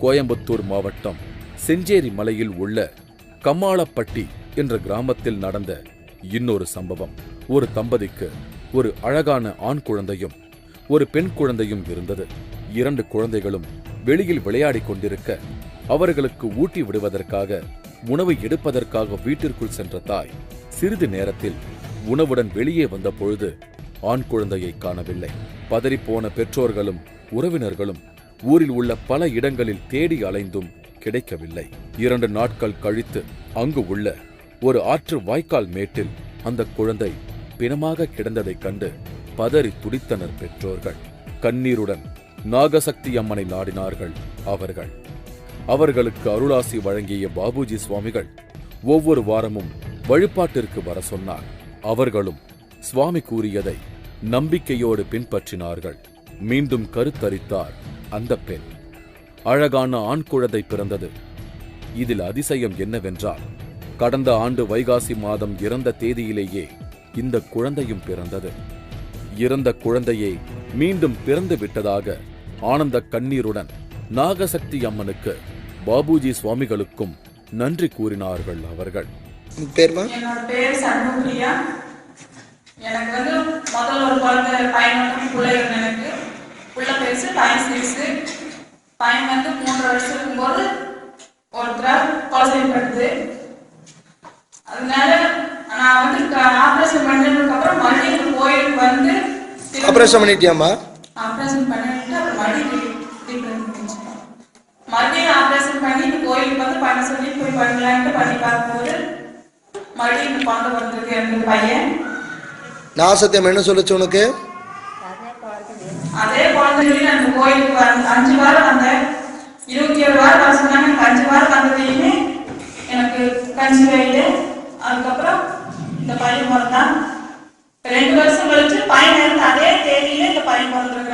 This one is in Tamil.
கோயம்புத்தூர் மாவட்டம் செஞ்சேரி மலையில் உள்ள கம்மாளப்பட்டி என்ற கிராமத்தில் நடந்த இன்னொரு சம்பவம். ஒரு தம்பதிக்கு ஒரு அழகான ஆண் குழந்தையும் ஒரு பெண் குழந்தையும் இருந்தது. இரண்டு குழந்தைகளும் வெளியில் விளையாடிக் கொண்டிருக்க அவர்களுக்கு ஊட்டி விடுவதற்காக உணவு எடுப்பதற்காக வீட்டிற்குள் சென்ற தாய் சிறிது நேரத்தில் உணவுடன் வெளியே வந்த பொழுது ஆண் குழந்தையை காணவில்லை. பதறிப்போன பெற்றோர்களும் உறவினர்களும் ஊரில் உள்ள பல இடங்களில் தேடி அலைந்தும் கிடைக்கவில்லை. இரண்டு நாட்கள் கழித்து அங்கு உள்ள ஒரு ஆற்று வாய்க்கால் மேட்டில் அந்த குழந்தை பிணமாக கிடந்ததைக் கண்டு பதறி துடித்தனர் பெற்றோர்கள். கண்ணீருடன் நாகசக்தி அம்மனை நாடினார்கள் அவர்கள். அவர்களுக்கு அருளாசி வழங்கிய பாபுஜி சுவாமிகள் ஒவ்வொரு வாரமும் வழிபாட்டிற்கு வர சொன்னார். அவர்களும் சுவாமி கூறியதை நம்பிக்கையோடு பின்பற்றினார்கள். மீண்டும் கருத்தரித்தார் அந்த பெண். அழகான ஆண் குழந்தை பிறந்தது. இதில் அதிசயம் என்னவென்றால் கடந்த ஆண்டு வைகாசி மாதம் இறந்த தேதியிலேயே இந்த குழந்தையும் பிறந்தது. இறந்த குழந்தையே மீண்டும் பிறந்து விட்டதாக ஆனந்த கண்ணீருடன் நாகசக்தி அம்மனுக்கு பாபுஜி சுவாமிகளுக்கும் நன்றி கூறினார்கள் அவர்கள். என்னோட பேர் எனக்கு வந்து முதல்ல ஒரு குழந்தை பையன் பிள்ளை பெருசு பையன் சிறுசு பையன் வந்து மூன்றரை வருஷம் இருக்கும்போது ஒருத்தர் கொலை செய்யப்பட்டது. அதனால நான் வந்து ஆப்ரேஷன் பண்ணதுக்கு அப்புறம் மறுபடியும் கோயிலுக்கு வந்து ஆப்ரேஷன் பண்ணிட்டியாம்மா? ஆப்ரேஷன் பண்ணிட்டு அப்புறம் மறுபடியும் மறுபடியும் ஆப்ரேஷன் பண்ணி கோயிலுக்கு வந்து பண்ண சொல்லி போய் பண்ணலான்ட்டு பண்ணி பார்க்கும்போது மறுபடியும் இந்த குழந்தை பிறந்திருக்கு எனக்கு பையன். நாசத்தியம் என்ன சொல்லுச்சு உனக்கு? அதே குழந்தைகளையும் அந்த கோயிலுக்கு அஞ்சு வாரம் வந்தேன் இருபத்தி ஏழு வாரம் வர சொன்னாங்க. அஞ்சு வாரம் வந்ததையுமே எனக்கு கன்சீவ் ஆகிட்டு அதுக்கப்புறம் இந்த பையன் பிறந்தான். ரெண்டு வருஷம் கழிச்சு பையன் இருந்து அதே தேதியில இந்த பையன் பிறந்திருக்கு.